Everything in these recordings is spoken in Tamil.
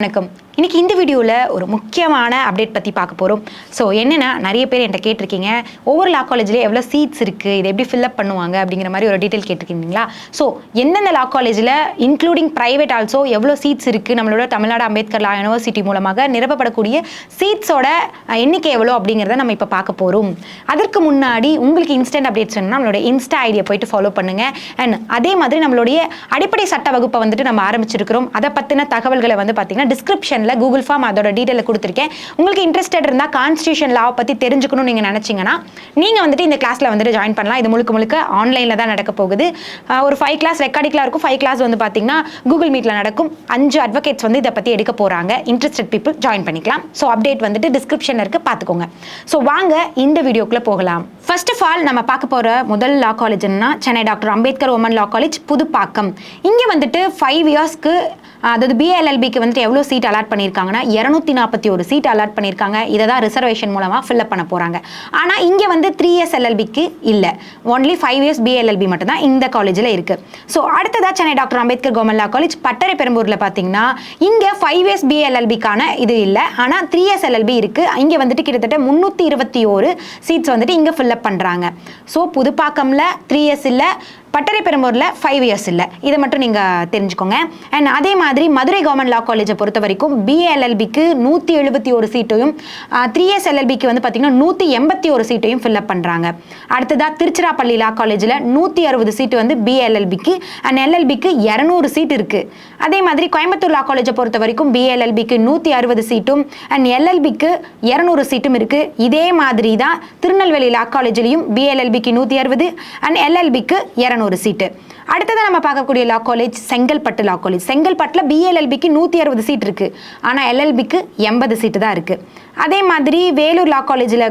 வணக்கம். இன்றைக்கி இந்த வீடியோவில் ஒரு முக்கியமான அப்டேட் பற்றி பார்க்க போகிறோம் ஸோ என்னென்னா நிறைய பேர் என்கிட்ட கேட்டிருக்கீங்க ஒவ்வொரு லா காலேஜ்லேயும் எவ்வளோ சீட்ஸ் இருக்குது இதை எப்படி ஃபில்அப் பண்ணுவாங்க அப்படிங்கிற மாதிரி ஒரு டீட்டெயில் கேட்டிருக்கீங்களா? ஸோ எந்தெந்த லா காலேஜில் இன்க்ளூடிங் ப்ரைவேட் ஆல்சோ எவ்வளோ சீட்ஸ் இருக்குது நம்மளோட தமிழ்நாடு அம்பேத்கர் லா யூனிவர்சிட்டி மூலமாக நிரப்பப்படக்கூடிய சீட்ஸோட எண்ணிக்கை எவ்வளோ அப்படிங்கிறத நம்ம இப்போ பார்க்க போகிறோம் அதற்கு முன்னாடி உங்களுக்கு இன்ஸ்டன்ட் அப்டேட்ஸ் வேணும்னா நம்மளோட இன்ஸ்டா ஐடியை போயிட்டு ஃபாலோ பண்ணுங்கள் அண்ட் அதே மாதிரி நம்மளுடைய அடிப்படை சட்ட வகுப்பை வந்துட்டு நம்ம ஆரம்பிச்சிருக்கிறோம். அதை பற்றின தகவல்களை வந்து பார்த்தீங்கன்னா டிஸ்கிரிப்ஷனில் கூகுள் ஃபார்ம் அதோட டீட்டெயில் கொடுத்துருக்கேன். உங்களுக்கு இன்ட்ரெஸ்டட் இருந்தால் கான்ஸ்டியூஷன் லாவை பற்றி தெரிஞ்சுக்கணும்னு நீங்கள் நினச்சிங்கன்னா நீங்கள் வந்துட்டு இந்த கிளாஸில் வந்துட்டு ஜாயின் பண்ணலாம். இது முழுக்க முழுக்க ஆன்லைனில் தான் நடக்க போகுது. ஒரு ஃபைவ் கிளாஸ் ரெக்கார்டிக்கலாக இருக்கும். ஃபைவ் கிளாஸ் வந்து பார்த்தீங்கன்னா கூகுள் மீட்டில் நடக்கும். அஞ்சு அட்வொகேட்ஸ் வந்து இதை பற்றி எடுக்க போகிறாங்க இன்ட்ரெஸ்டட் பீப்புள் ஜாயின் பண்ணிக்கலாம். ஸோ அப்டேட் வந்துட்டு டிஸ்கிரிப்ஷனில் இருக்குது பார்த்துக்கோங்க ஸோ வாங்க இந்த வீடியோக்குள்ளே போகலாம். ஃபர்ஸ்ட் ஆஃப் ஆல் நம்ம பார்க்க போகிற முதல் law காலேஜ்னா Chennai doctor Ambedkar women law college Pudupakkam. இங்கே வந்துட்டு ஃபைவ் இயர்ஸ்க்கு அதாவது பிஎல்எல்பிக்கு வந்துட்டு எவ்வளோ சீட் அலாட் பண்ணியிருக்காங்கன்னா இரநூத்தி நாற்பத்தி ஒரு சீட் அலாட் பண்ணியிருக்காங்க இதை தான் ரிசர்வேஷன் மூலமாக ஃபில்அப் பண்ண போகிறாங்க ஆனால் இங்கே வந்து த்ரீ இயர்ஸ் எல்எல்பிக்கு இல்லை. ஒன்லி ஃபைவ் இயர்ஸ் பிஎல்எல்பி மட்டும்தான் இந்த காலேஜில் இருக்குது ஸோ அடுத்ததாக சென்னை டாக்டர் அம்பேத்கர் கோமல்லா காலேஜ் பட்டறை பெரும்பூரில் பார்த்தீங்கன்னா இங்கே ஃபைவ் இயர்ஸ் பிஎல்எல்பிக்கான இது இல்லை. ஆனால் த்ரீ இயர்ஸ் எல்எல்பி இருக்குது இங்கே வந்துட்டு கிட்டத்தட்ட முந்நூற்றி இருபத்தி ஒரு சீட்ஸ் வந்துட்டு இங்கே ஃபில்அப் பண்ணுறாங்க ஸோ புதுப்பாக்கமில் த்ரீ இயர்ஸ் இல்லை. பட்டறை பெரும்பூரில் ஃபைவ் இயர்ஸ் இல்லை. இதை மட்டும் நீங்கள் தெரிஞ்சுக்கோங்க. அண்ட் அதே மாதிரி மதுரை கவர்மெண்ட் லா காலேஜை பொறுத்த வரைக்கும் பிஏஎல்எல்பிக்கு நூற்றி எழுபத்தி ஒரு சீட்டையும் த்ரீ எஸ் எல்எல்பிக்கு வந்து பார்த்தீங்கன்னா நூற்றி எண்பத்தி ஒரு சீட்டையும் ஃபில்அப் பண்ணுறாங்க அடுத்ததாக திருச்சிராப்பள்ளி லா காலேஜில் நூற்றி அறுபது சீட்டு வந்து பிஎல்எல்பிக்கு அண்ட் எல்எல்பிக்கு இரநூறு சீட் இருக்குது அதே மாதிரி கோயம்புத்தூர் லா காலேஜை பொறுத்த வரைக்கும் பிஎல்எல்பிக்கு நூற்றி அறுபது சீட்டும் அண்ட் எல்எல்பிக்கு இரநூறு சீட்டும் இருக்குது இதே மாதிரி தான் திருநெல்வேலி லா காலேஜ்லேயும் பிஎல்எல்பிக்கு நூற்றி அறுபது அண்ட் எல்எல்பிக்கு இரநூறு. நூறு சீட்டு. அடுத்ததாக நம்ம பார்க்கக்கூடிய law college Chengalpattu law college செங்கல்பட்டில் பிஎல்எல்பிக்கு நூற்றி அறுபது சீட் இருக்குது ஆனால் எல்எல்பிக்கு எண்பது சீட்டு தான் இருக்குது அதே மாதிரி வேலூர் லா காலேஜில்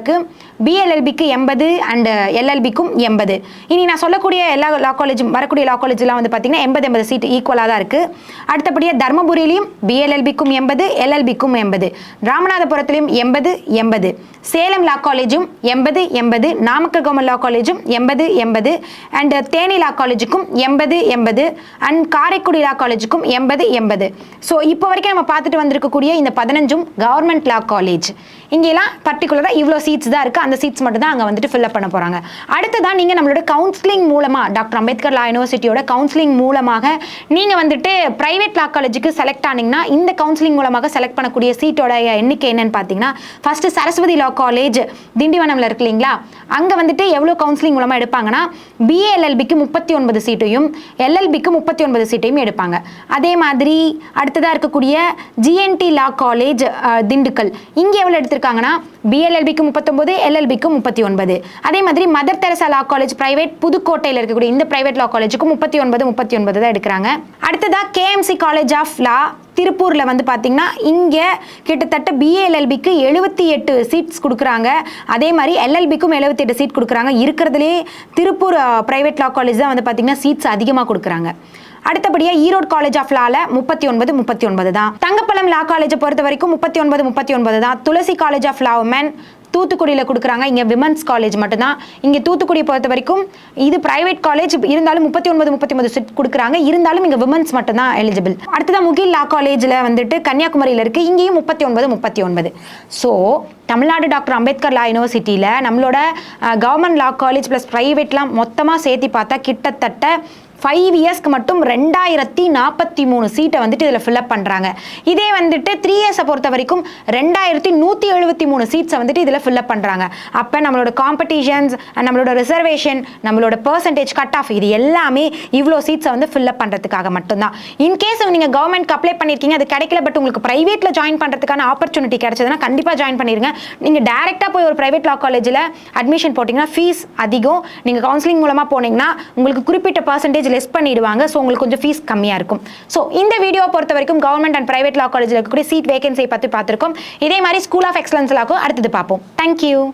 பிஎல்எல்பிக்கு எண்பது அண்டு எல்எல்பிக்கும் எண்பது. இனி நான் சொல்லக்கூடிய எல்லா லா காலேஜும் வரக்கூடிய லா காலேஜ்லாம் வந்து பார்த்தீங்கன்னா எண்பது எண்பது சீட் ஈக்குவலாக தான் இருக்குது அடுத்தபடியாக தருமபுரியிலையும் பிஎல்எல்பிக்கும் எண்பது எல்எல்பிக்கும் எண்பது. ராமநாதபுரத்துலையும் எண்பது எண்பது. சேலம் லா காலேஜும் எண்பது எண்பது. நாமக்கல் கவர்மெண்ட் லா காலேஜும் எண்பது எண்பது. அண்டு தேனி லா காலேஜுக்கும் எண்பது எண்பது. அண்ட் காரைக்குடி லா காலேஜுக்கும் எண்பது எண்பது. ஸோ இப்போ வரைக்கும் நம்ம பார்த்துட்டு வந்திருக்கக்கூடிய இந்த பதினஞ்சும் கவர்மெண்ட் லா காலேஜ் இங்கெல்லாம் பர்டிகுலராக இவ்வளோ சீட்ஸ் தான் இருக்குது அந்த சீட்ஸ் மட்டும் தான் அங்கே வந்துட்டு ஃபில்அப் பண்ண போகிறாங்க அடுத்ததான் நீங்கள் நம்மளோட கவுன்சிலிங் மூலமாக டாக்டர் அம்பேத்கர் லா யூனிவர்சிட்டியோட கவுன்சிலிங் மூலமாக நீங்கள் வந்துட்டு ப்ரைவேட் லா காலேஜுக்கு செலக்ட் ஆனீங்கன்னா இந்த கவுன்சிலிங் மூலமாக செலக்ட் பண்ணக்கூடிய சீட்டோட எண்ணிக்கை என்னன்னு பார்த்தீங்கன்னா ஃபஸ்ட்டு சரஸ்வதி லா காலேஜ் திண்டிவனமில் இருக்கு இல்லைங்களா? அங்கே வந்துட்டு எவ்வளோ கவுன்சிலிங் மூலமாக எடுப்பாங்கன்னா பிஏஎல்எல்பிக்கு முப்பத்தி ஒன்பது சீட்டையும் எல்எல்பிக்கு முப்பத்தி ஒன்பது சீட்டையும் எடுப்பாங்க. அதே மாதிரி அடுத்ததாக இருக்கக்கூடிய ஜிஎன்டி லா காலேஜ் திண்டுக்கல். இங்கே எவ்வளோ எடுத்து எடுத்திருக்காங்கன்னா பிஎல்எல்பிக்கு முப்பத்தொம்போது எல்எல்பிக்கு முப்பத்தி ஒன்பது. அதே மாதிரி Mother Teresa law college private புதுக்கோட்டையில் இருக்கக்கூடிய இந்த பிரைவேட் லா காலேஜுக்கு முப்பத்தி ஒன்பது முப்பத்தி ஒன்பது தான் எடுக்கிறாங்க. அடுத்ததாக கேஎம்சி காலேஜ் ஆஃப் லா திருப்பூரில் வந்து பார்த்திங்கன்னா இங்கே கிட்டத்தட்ட பிஏஎல்எல்பிக்கு எழுபத்தி எட்டு சீட்ஸ் கொடுக்குறாங்க. அதே மாதிரி எல்எல்பிக்கும் எழுபத்தி எட்டு சீட் கொடுக்குறாங்க. இருக்கிறதுலே திருப்பூர் ப்ரைவேட் லா காலேஜ் தான் வந்து பார்த்திங்கன்னா சீட்ஸ் அதிகமாக கொடுக்குறாங்க. அடுத்தபடியாக ஈரோடு காலேஜ் ஆஃப் லால முப்பத்தி ஒன்பது முப்பத்தி ஒன்பது தான். தங்கப்பழம் லா காலேஜை பொறுத்த வரைக்கும் முப்பத்தி ஒன்பது முப்பத்தி ஒன்பது தான். Tulasi college of law women தூத்துக்குடியில் கொடுக்குறாங்க. இங்கே விமன்ஸ் காலேஜ் மட்டும்தான். இங்கே தூத்துக்குடியை பொறுத்த வரைக்கும் இது பிரைவேட் காலேஜ் இருந்தாலும் முப்பத்தி ஒன்பது முப்பத்தி ஒன்பது சீட் கொடுக்குறாங்க. இருந்தாலும் இங்கே விமன்ஸ் மட்டும்தான் எலிஜிபிள் அடுத்ததான் முகில் லா காலேஜில் வந்துட்டு கன்னியாகுமரியில் இருக்குது இங்கேயும் முப்பத்தி ஒன்பது முப்பத்தி ஒன்பது so Tamil Nadu doctor Ambedkar law யூனிவர்சிட்டியில் நம்மளோட கவர்மெண்ட் லா காலேஜ் ப்ளஸ் ப்ரைவேட்லாம் மொத்தமாக சேர்த்து பார்த்தா கிட்டத்தட்ட ஃபைவ் இயர்ஸ்க்கு மட்டும் ரெண்டாயிரத்தி நாற்பத்தி மூணு சீட்டை வந்துட்டு இதில் ஃபில்அப் பண்ணுறாங்க இதே வந்துட்டு த்ரீ இயர்ஸை பொறுத்த வரைக்கும் ரெண்டாயிரத்தி நூற்றி எழுபத்தி மூணு சீட்ஸை வந்துட்டு இதில் ஃபில்அப் பண்ணுறாங்க அப்போ நம்மளோட காம்படிஷன்ஸ் நம்மளோட ரிசர்வேஷன் நம்மளோட பர்சன்டேஜ் கட் ஆஃப் இது எல்லாமே இவ்வளோ சீட்ஸை வந்து ஃபில்அப் பண்ணுறதுக்காக மட்டும்தான். இன்கேஸ் நீங்கள் கவர்மெண்ட்க்கு அப்ளை பண்ணியிருக்கீங்க அது கிடைக்கல பட் உங்களுக்கு ப்ரைவேட்டில் ஜாயின் பண்ணுறதுக்கான ஆப்பர்ச்சுனிட்டி கிடைச்சதுன்னா கண்டிப்பாக ஜாயின் பண்ணிடுங்க நீங்கள் டேரெக்டாக போய் ஒரு ப்ரைவேட் லா காலேஜில் அட்மிஷன் போட்டிங்கன்னா ஃபீஸ் அதிகம். நீங்கள் கவுன்சிலிங் மூலமாக போனீங்கன்னா உங்களுக்கு குறிப்பிட்ட பர்சன்டேஜ் லெஸ் பண்ணிடுவாங்க. ஸோ உங்களுக்கு கொஞ்சம் ஃபீஸ் கம்மியாக இருக்கும். ஸோ இந்த வீடியோவை பொறுத்த வரைக்கும் கவர்மெண்ட் அண்ட் பிரைவேட் லா காலேஜில் இருக்கக்கூடிய சீட் வேகன்சியை பற்றி பார்த்துருக்கோம். இதே மாதிரி ஸ்கூல் ஆஃப் எக்ஸலன்ஸ்லாக்கும் அடுத்தது பார்ப்போம். தேங்க்யூ